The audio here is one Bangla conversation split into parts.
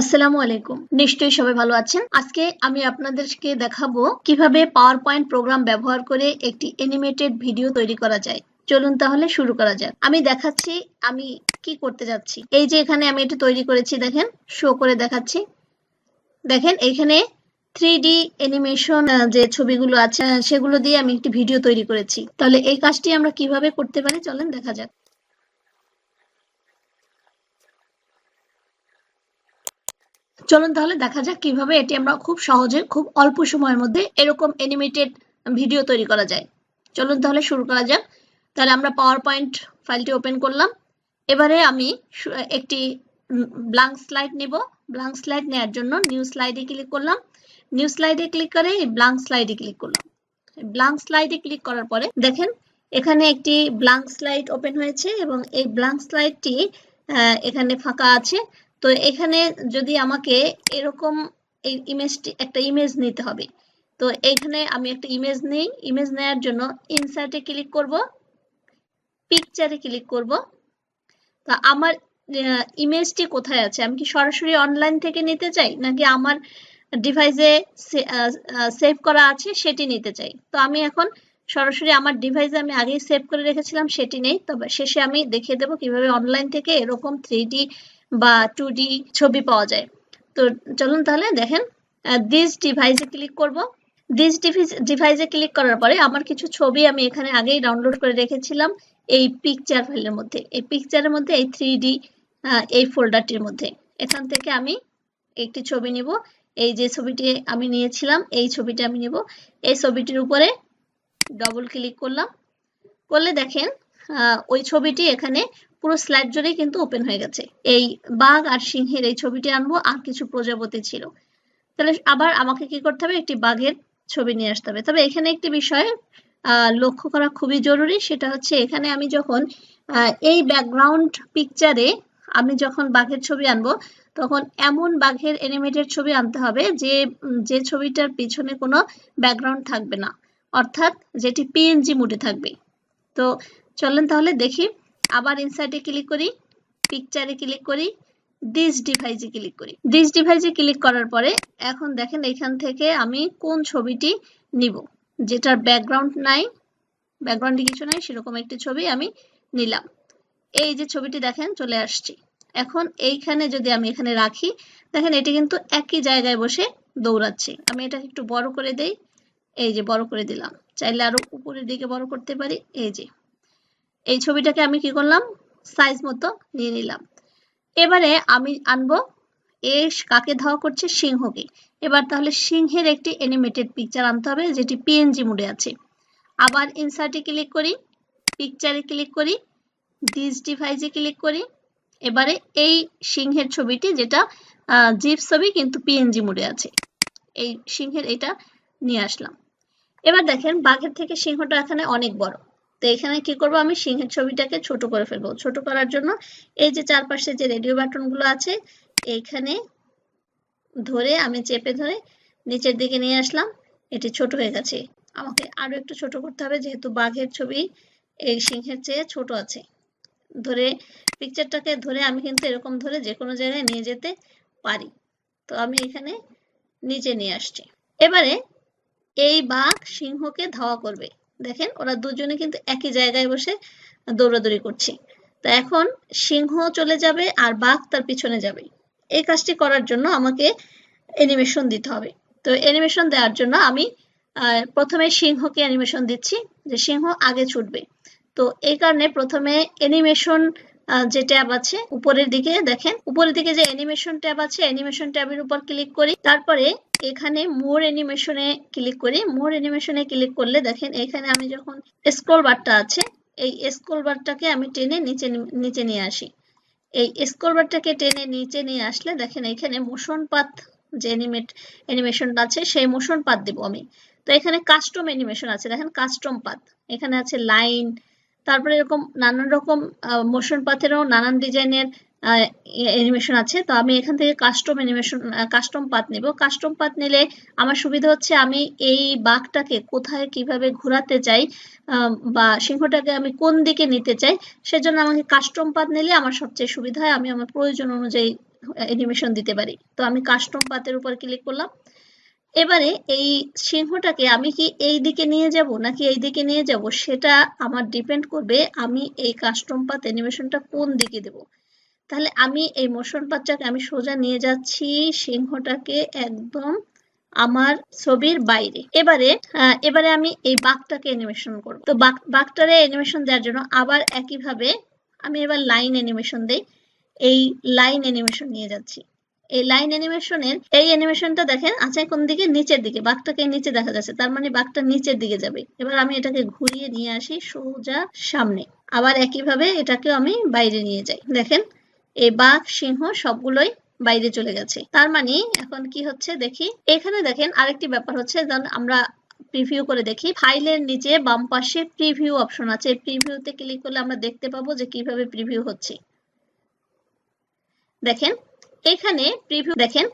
আসসালামু আলাইকুম। নিশ্চয়ই সবাই ভালো আছেন। আজকে আমি আপনাদেরকে দেখাবো কীভাবে পাওয়ার পয়েন্ট প্রোগ্রাম ব্যবহার করে একটি অ্যানিমেটেড ভিডিও তৈরি করা যায়। চলুন তাহলে শুরু করা যাক। আমি দেখাচ্ছি, আমি কি করতে যাচ্ছি। এই যে এখানে আমি এটা তৈরি করেছি, দেখেন শো করে দেখাচ্ছি। দেখেন এখানে থ্রি ডি অ্যানিমেশন যে ছবিগুলো আছে, সেগুলো দিয়ে আমি একটি ভিডিও তৈরি করেছি। তাহলে এই কাজটি আমরা কীভাবে করতে পারি, চলেন দেখা যাক। চলুন তাহলে দেখা যাক কীভাবে এটি আমরা খুব সহজে, খুব অল্প সময়ের মধ্যে এরকম অ্যানিমেটেড ভিডিও তৈরি করা যায়। চলুন তাহলে শুরু করা যাক। তাহলে আমরা পাওয়ার পয়েন্ট ফাইলটি ওপেন করলাম। এবারে আমি একটি ব্লাঙ্ক স্লাইড নেব। ব্লাঙ্ক স্লাইড নেওয়ার জন্য নিউ স্লাইডে ক্লিক করলাম। নিউ স্লাইডে ক্লিক করে এই ব্লাঙ্ক স্লাইডে ক্লিক করলাম। ব্লাঙ্ক স্লাইডে ক্লিক করার পরে দেখেন, এখানে একটি ব্লাঙ্ক স্লাইড ওপেন হয়েছে এবং এই ব্লাঙ্ক স্লাইডটি এখানে ফাঁকা আছে। তো এখানে যদি আমাকে এরকম ইমেজটি একটা ইমেজ নিতে হবে, তো এখানে আমি একটা ইমেজ নেই। ইমেজ নেওয়ার জন্য ইনসার্টে ক্লিক করব পিকচারে ক্লিক করব। তা আমার ইমেজটি কোথায় আছে? আমি কি সরাসরি অনলাইন থেকে নিতে চাই, নাকি আমার ডিভাইসে সেভ করা আছে, সেটি নিতে চাই? তো আমি এখন সরাসরি আমার ডিভাইসে আমি আগেই সেভ করে রেখেছিলাম, সেটি নেই। তবে শেষে আমি দেখিয়ে দেবো কীভাবে অনলাইন থেকে এরকম থ্রি বা টু ছবি পাওয়া যায়। তো চলুন তাহলে দেখেন দিস ডিভাইসে ক্লিক করব। দিস ডিভাইসে ক্লিক করার পরে আমার কিছু ছবি আমি এখানে আগেই ডাউনলোড করে রেখেছিলাম এই পিকচার ফাইলের মধ্যে। এই পিকচারের মধ্যে, এই থ্রি এই ফোল্ডারটির মধ্যে। এখান থেকে আমি একটি ছবি নিব। এই যে ছবিটি আমি নিয়েছিলাম, এই ছবিটা আমি নিব। এই ছবিটির উপরে ডবল ক্লিক করলাম। করলে দেখেন ওই ছবিটি এখানে পুরো স্লাইড জুড়েই কিন্তু ওপেন হয়ে গেছে। এই বাঘ আর সিংহের এই ছবিটি আনব, আর কিছু প্রজাপতি ছিল। তাহলে আবার আমাকে কি করতে হবে? একটি বাঘের ছবি নিয়ে আসতে হবে। তবে এখানে একটি বিষয় লক্ষ্য করা খুবই জরুরি, সেটা হচ্ছে এখানে আমি যখন এই ব্যাকগ্রাউন্ড পিকচারে আমি যখন বাঘের ছবি আনব, তখন এমন বাঘের অ্যানিমেটেড ছবি আনতে হবে যে যে ছবিটার পিছনে কোনো ব্যাকগ্রাউন্ড থাকবে না। অর্থাৎ যেটি পিএনজি মোডে থাকবে। তো চলেন তাহলে দেখি। আবার ইনসার্টে ক্লিক করি পিকচারে ক্লিক করি দিস ডিভাইসে ক্লিক করি। দিস ডিভাইসে ক্লিক করার পরে এখন দেখেন এখান থেকে আমি কোন ছবিটি নিব। যেটার ব্যাকগ্রাউন্ড নাই ব্যাকগ্রাউন্ডে কিছু নাই, সেরকম একটি ছবি আমি নিলাম। এই যে ছবিটি দেখেন, চলে আসছি। এখন এইখানে যদি আমি এখানে রাখি, দেখেন এটি কিন্তু একই জায়গায় বসে দৌড়াচ্ছে। আমি এটা একটু বড় করে দেই। এই যে বড় করে দিলাম। চাইলে আরও উপরের দিকে বড় করতে পারি। এই যে এই ছবিটাকে আমি কি করলাম? সাইজ মতো নিয়ে নিলাম। এবারে আমি আনব এ কাকে ধাওয়া করছে? সিংহকে। এবার তাহলে সিংহের একটি অ্যানিমেটেড পিকচার আনতে হবে, যেটি পিএনজি মোডে আছে। আবার ইনসার্টে ক্লিক করি পিকচারে ক্লিক করি দিস ডিভাইসে ক্লিক করি। এবারে এই সিংহের ছবিটি, যেটা জিপ ছবি, কিন্তু পিএনজি মোডে আছে। এই সিংহের এটা নিয়ে আসলাম। এবার দেখেন, বাঘের থেকে সিংহটা এখানে অনেক বড়। তো এখানে কি করব? আমি সিংহের ছবিটাকে ছোট করে ফেলব। ছোট করার জন্য এই যে চারপাশে যে রেডিও বাটনগুলো আছে, এইখানে ধরে আমি চেপে ধরে নিচের দিকে নিয়ে আসলাম। এটি ছোট হয়ে গেছে। আমাকে আরও একটু ছোট করতে হবে, যেহেতু বাঘের ছবি এই সিংহের চেয়ে ছোট আছে। ধরে পিকচারটাকে ধরে আমি কিন্তু এরকম ধরে যে কোনো জায়গায় নিয়ে যেতে পারি। তো আমি এখানে নিচে নিয়ে আসছি। এবারে এই বাঘ সিংহকে ধাওয়া করবে। দেখেন ওরা দুজনে কিন্তু একই জায়গায় বসে দৌড়াদৌড়ি করছে। তো এখন সিংহ চলে যাবে আর বাঘ তার পিছনে যাবে। এই কাজটি করার জন্য আমাকে অ্যানিমেশন দিতে হবে। তো অ্যানিমেশন দেওয়ার জন্য আমি প্রথমে সিংহকে অ্যানিমেশন দিচ্ছি যে সিংহ আগে ছুটবে। তো এই কারণে প্রথমে অ্যানিমেশন যে ট্যাব আছে, উপরের দিকে দেখেন, উপরের দিকে যে অ্যানিমেশন ট্যাব আছে অ্যানিমেশন ট্যাবের উপর ক্লিক করি, তারপরে এখানে মোর অ্যানিমেশনে ক্লিক করি মোর অ্যানিমেশনে ক্লিক করলে দেখেন, এখানে আমি যখন স্ক্রল বারটা আছে, এই স্ক্রল বারটাকে আমি টেনে নিচে নিচে নিয়ে আসি। এই স্ক্রল বারটাকে টেনে নিচে নিয়ে আসলে দেখেন, এখানে মোশন পাথ যে অ্যানিমেট অ্যানিমেশনটা আছে, সেই মোশন পাথ দেবো আমি। তো এখানে কাস্টম অ্যানিমেশন আছে, দেখেন কাস্টম পাথ এখানে আছে লাইন তারপরে এরকম নানান রকম মোশন পাথেরও নানান ডিজাইনের অ্যানিমেশন আছে। তো আমি এখান থেকে কাস্টম অ্যানিমেশন কাস্টম পাথ নেব। কাস্টম পাথ নিলে আমার সুবিধা হচ্ছে আমি এই বাঘটাকে কোথায় কীভাবে ঘোরাতে চাই বা সিংহটাকে আমি কোন দিকে নিতে চাই, সেজন্য আমাকে কাস্টম পাথ নিলে আমার সবচেয়ে সুবিধা হয়। আমি আমার প্রয়োজন অনুযায়ী অ্যানিমেশন দিতে পারি। তো আমি কাস্টম পাতের উপর ক্লিক করলাম। এবারে এই সিংহটাকে আমি কি এই দিকে নিয়ে যাব নাকি এই দিকে নিয়ে যাব সেটা আমার ডিপেন্ড করবে আমি এই কাস্টম পাত অ্যানিমেশনটা কোন দিকে দেব। তাহলে আমি এই মোশন পাতটাকে আমি সোজা নিয়ে যাচ্ছি সিংহটাকে একদম আমার ছবির বাইরে। এবারে এবারে আমি এই বাঘটাকে অ্যানিমেশন করব। তো বাঘ, বাঘটারে অ্যানিমেশন দেওয়ার জন্য আবার একইভাবে আমি এবার লাইন অ্যানিমেশন দেই। এই লাইন অ্যানিমেশন নিয়ে যাচ্ছি। এই লাইন অ্যানিমেশনের এই অ্যানিমেশনটা দেখেন, আছে কোন দিকে? নিচের দিকে। বাঘটাকে নিচে দেখা যাচ্ছে। তার মানে বাঘটা নিচের দিকে যাবে। এবার আমি এটাকে ঘুরিয়ে নিয়ে আসি সোজা সামনে। আবার একইভাবে এটাকেও আমি বাইরে নিয়ে যাই। দেখেন, এই বাঘ, সিংহ সবগুলোই বাইরে চলে গেছে। তার মানে এখন কি হচ্ছে দেখি? এখানে দেখেন আরেকটি ব্যাপার হচ্ছে, যেমন আমরা প্রিভিউ করে দেখি ফাইলের নিচে বাম পাশে প্রিভিউ অপশন আছে। প্রিভিউতে ক্লিক করলে আমরা দেখতে পাবো যে কীভাবে প্রিভিউ হচ্ছে। দেখেন এখানে প্রিভিউ দেখেন,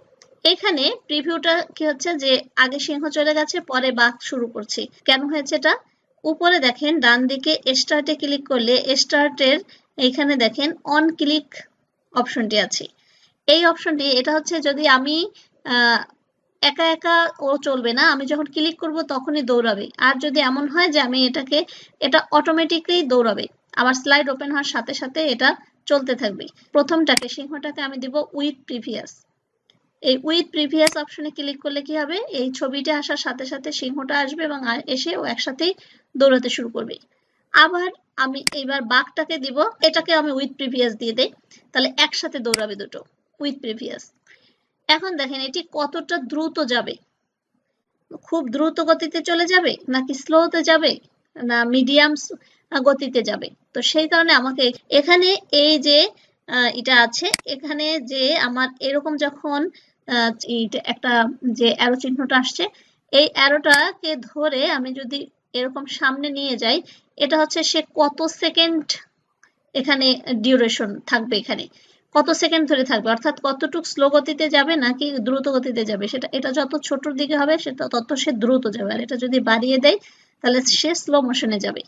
এখানে প্রিভিউটা কি হচ্ছে যে আগে সিংহ চলে গেছে, পরে বাঘ শুরু করছে। কেন হয়েছে এটা? উপরে দেখেন, ডান দিকে স্টার্টে ক্লিক করলে স্টার্টের এইখানে দেখেন অন ক্লিক অপশনটি আছে। এই অপশনটি এটা হচ্ছে যদি আমি একা একা ও চলবে না, আমি যখন ক্লিক করব তখনই দৌড়াবে। আর যদি এমন হয় যে আমি এটাকে, এটা অটোমেটিকলি দৌড়াবে। আবার স্লাইড ওপেন হওয়ার সাথে সাথে এটা চলতে থাকবে। প্রথমটাকে, সিংহটাকে আমি দিব উইথ প্রিভিয়াস এই উইথ প্রিভিয়াস অপশনে ক্লিক করলে কি হবে? এই ছবিটা আসার সাথে সাথে সিংহটা আসবে এবং এসে ও একসাথেই দৌড়াতে শুরু করবে। আবার আমি এইবার বাঘটাকে দিব এটাকে আমি উইথ প্রিভিয়াস দিয়ে দেই। তাহলে একসাথে দৌড়াবে দুটো উইথ প্রিভিয়াস এখন দেখেন, এটি কতটা দ্রুত যাবে? খুব দ্রুত গতিতে চলে যাবে নাকি স্লোতে যাবে? না মিডিয়াম গতিতে যাবে। তো সেই কারণে আমাকে এখানে এই যে এটা আছে, এখানে যে আমার এরকম যখন একটা যে অ্যারো চিহ্নটা আসছে, এই অ্যারোটাকে ধরে আমি যদি এরকম সামনে নিয়ে যাই, এটা হচ্ছে সে কত সেকেন্ড এখানে ডিউরেশন থাকবে এখানে। কত সেকেন্ড ধরে থাকবে? অর্থাৎ কতটুকু স্লো গতিতে যাবে নাকি দ্রুত গতিতে যাবে? সেটা, এটা যত ছোটর দিকে হবে, সেটা তত সে দ্রুত যাবে। আর এটা যদি বাড়িয়ে দেয়, তাহলে সে স্লো মোশনে যাবে।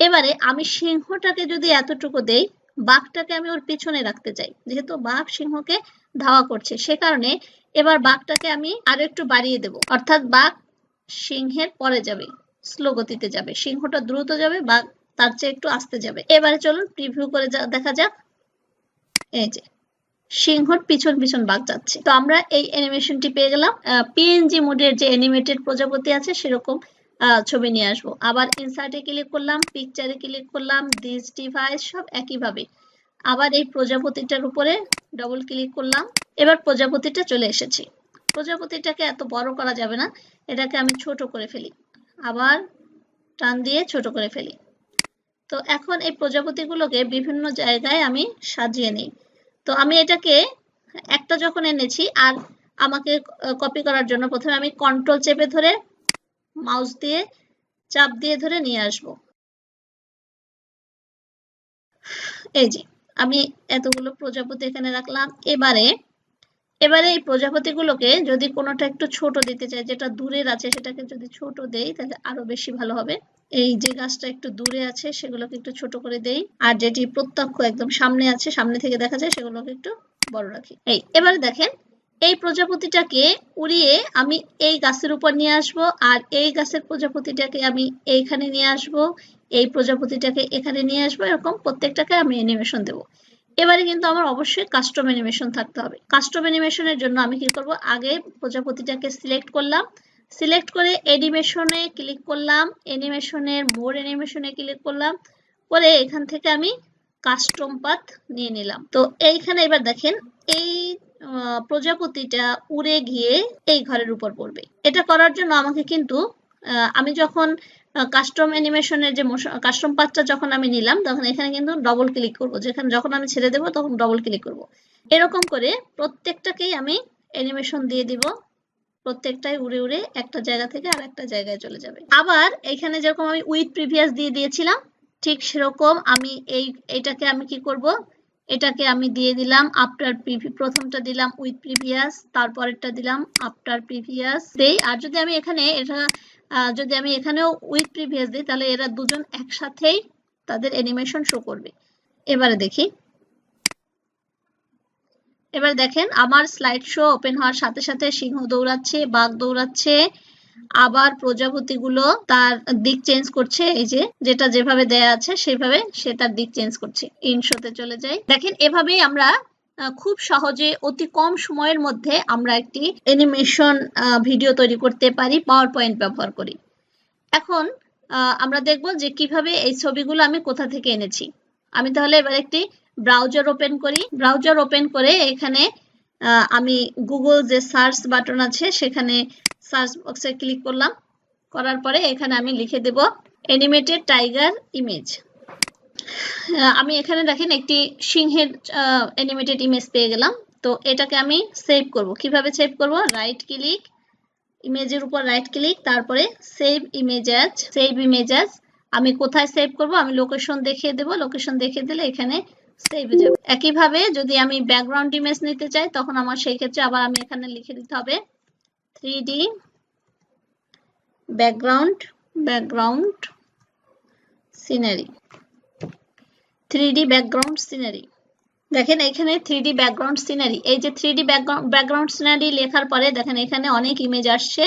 এবারে আমি সিংহটাকে যদি এতটুকু দেই, বাঘটাকে আমি ওর পিছনে রাখতে চাই। যেহেতু বাঘ সিংহকে ধাওয়া করছে, সে কারণে এবার বাঘটাকে আমি আরও একটু বাড়িয়ে দেব। অর্থাৎ বাঘ সিংহের পরে যাবে, স্লো গতিতে যাবে। সিংহটা দ্রুত যাবে, বাঘ তার চেয়ে একটু আস্তে যাবে। এবারে চলুন প্রিভিউ করে দেখা যাক। এই যে, সিংহর পিছন পিছন বাঘ যাচ্ছে। তো আমরা এই অ্যানিমেশনটি পেয়ে গেলাম। পিএনজি মোডের যে অ্যানিমেটেড প্রজাপতি আছে, সেরকম ছবি নিয়ে আসব। আবার ইনসার্টে ক্লিক করলাম পিকচারে ক্লিক করলাম দিস ডিভাইস সব একইভাবে। আবার এই প্রজাপতিটার উপরে ডবল ক্লিক করলাম, এবার প্রজাপতিটা চলে এসেছে। প্রজাপতিটাকে এত বড় করা যাবে না, এটাকে আমি ছোট করে ফেলি। আবার টান দিয়ে ছোট করে ফেলি। তো এখন এই প্রজাপতিগুলোকে বিভিন্ন জায়গায় আমি সাজিয়ে নিই। তো আমি এটাকে একটা যখন এনেছি, আর আমাকে কপি করার জন্য প্রথমে আমি কন্ট্রোল চেপে ধরে মাউস দিয়ে চাপ দিয়ে ধরে নিয়ে আসব। এই যে, আমি এতগুলো প্রজাপতি এখানে রাখলাম। এবারে এবারে এই প্রজাপতিগুলোকে যদি কোনোটা একটু ছোট দিতে চাই, যেটা দূরের আছে সেটাকে যদি ছোট দেই, তাহলে আরও বেশি ভালো হবে। এই যে গাছটা একটু দূরে আছে, সেগুলোকে একটু ছোট করে দেই। আর যেটি প্রত্যক্ষ একদম সামনে আছে, সামনে থেকে দেখা যায় সেগুলোকে একটু বড় রাখি। এই, এবারে দেখেন এই প্রজাপতিটাকে উড়িয়ে আমি এই গাছের উপর নিয়ে আসব আর এই গাছের প্রজাপতিটাকে আমি এইখানে নিয়ে আসব, এই প্রজাপতিটাকে এখানে নিয়ে আসব, এরকম প্রত্যেকটাকে আমি অ্যানিমেশন দেব। এবারে কিন্তু আমার অবশ্যই কাস্টম অ্যানিমেশন থাকতে হবে। কাস্টম অ্যানিমেশনের জন্য আমি কি করব? আগে প্রজাপতিটাকে সিলেক্ট করলাম। সিলেক্ট করে অ্যানিমেশনে ক্লিক করলাম। অ্যানিমেশনের মোর অ্যানিমেশনে ক্লিক করলাম। করে এখান থেকে আমি কাস্টম পাথ নিয়ে নিলাম। তো এইখানে এবার দেখেন, এই প্রজাপতিটা উড়ে গিয়ে এই ঘরের উপর পড়বে। এটা করার জন্য আমাকে কিন্তু আমি যখন কাস্টম অ্যানিমেশনের যে কাস্টম পাথটা যখন আমি নিলাম, তখন এখানে কিন্তু ডবল ক্লিক করব। যেখানে যখন আমি ছেড়ে দেবো, তখন ডবল ক্লিক করব। এরকম করে প্রত্যেকটাকেই আমি অ্যানিমেশন দিয়ে দিব। প্রত্যেকটাই উড়ে উড়ে একটা জায়গা থেকে আর একটা জায়গায় চলে যাবে। আবার এখানে যেরকম আমি উইথ প্রিভিয়াস দিয়ে দিয়েছিলাম, ঠিক সেরকম আমি এই, এটাকে আমি কি করব এটাকে আমি দিয়ে দিলাম আফটার প্রিভি প্রথমটা দিলাম উইথ প্রিভিয়াস তারপরেরটা দিলাম আফটার প্রিভিয়াস দেই। আর যদি আমি এখানে, এটা যদি আমি এখানেও উইথ প্রিভিয়াস দিই, তাহলে এরা দুজন একসাথেই তাদের অ্যানিমেশন শো করবে। এবারে দেখি। এবার দেখেন, আমার স্লাইড শো ওপেন হওয়ার সাথে সাথে সিংহ দৌড়াচ্ছে, বাঘ দৌড়াচ্ছে আবার প্রজাপতিগুলো তার দিক চেঞ্জ করছে, এই যে যেটা যেভাবে দেয়া আছে সেভাবে সে তার দিক চেঞ্জ করছে। ইন শোতে চলে যাই। দেখেন, এভাবেই আমরা খুব সহজে অতি কম সময়ের মধ্যে আমরা একটি অ্যানিমেশন ভিডিও তৈরি করতে পারি পাওয়ার পয়েন্ট ব্যবহার করি। এখন আমরা দেখব যে কীভাবে এই ছবিগুলো আমি কোথা থেকে এনেছি। আমি তাহলে এবার একটি ব্রাউজার ওপেন করি। ব্রাউজার ওপেন করে এখানে আমি গুগল যে সার্চ বাটন আছে, সেখানে সার্চ বক্সে ক্লিক করলাম। করার পরে এখানে আমি লিখে দেব অ্যানিমেটেড টাইগার ইমেজ আমি এখানে দেখেন একটি সিংহের অ্যানিমেটেড ইমেজ পেয়ে গেলাম। তো এটাকে আমি সেভ করব। কীভাবে সেভ করব? রাইট ক্লিক ইমেজের উপর রাইট ক্লিক তারপরে সেভ ইমেজ সেভ ইমেজ আমি কোথায় সেভ করব? আমি লোকেশন দেখিয়ে দেব। লোকেশন দেখিয়ে দিলে এখানে সেভ যাবে একইভাবে যদি আমি ব্যাকগ্রাউন্ড ইমেজ নিতে চাই, তখন আমার সেই ক্ষেত্রে আবার আমি এখানে লিখে দিতে হবে three background background scenery three D background scenery দেখেন এখানে থ্রি ব্যাকগ্রাউন্ড সিনারি এই যে থ্রি ডি ব্যাকগ্রাউন্ড সিনারি লেখার পরে দেখেন এখানে অনেক ইমেজ আসছে।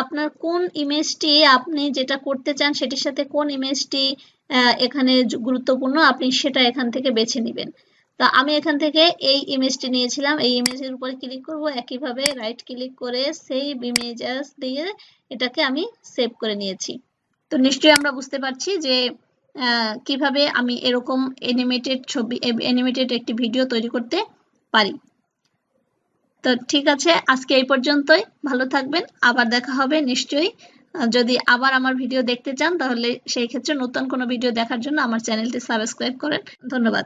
আপনার কোন ইমেজটি আপনি যেটা করতে চান, সেটির সাথে কোন ইমেজটি এখানে গুরুত্বপূর্ণ, আপনি সেটা এখান থেকে বেছে নেবেন। তা আমি এখান থেকে এই ইমেজটি নিয়েছিলাম। এই ইমেজের উপরে ক্লিক করব। একইভাবে রাইট ক্লিক করে সেভ ইমেজেস দিয়ে এটাকে আমি সেভ করে নিয়েছি। তো নিশ্চয়ই আমরা বুঝতে পারছি যে কীভাবে আমি এরকম অ্যানিমেটেড ছবি অ্যানিমেটেড একটি ভিডিও তৈরি করতে পারি। তো ঠিক আছে, আজকে এই পর্যন্তই। ভালো থাকবেন। আবার দেখা হবে নিশ্চয়ই। যদি আবার আমার ভিডিও দেখতে চান, তাহলে সেই ক্ষেত্রে নতুন কোনো ভিডিও দেখার জন্য আমার চ্যানেলটি সাবস্ক্রাইব করেন। ধন্যবাদ।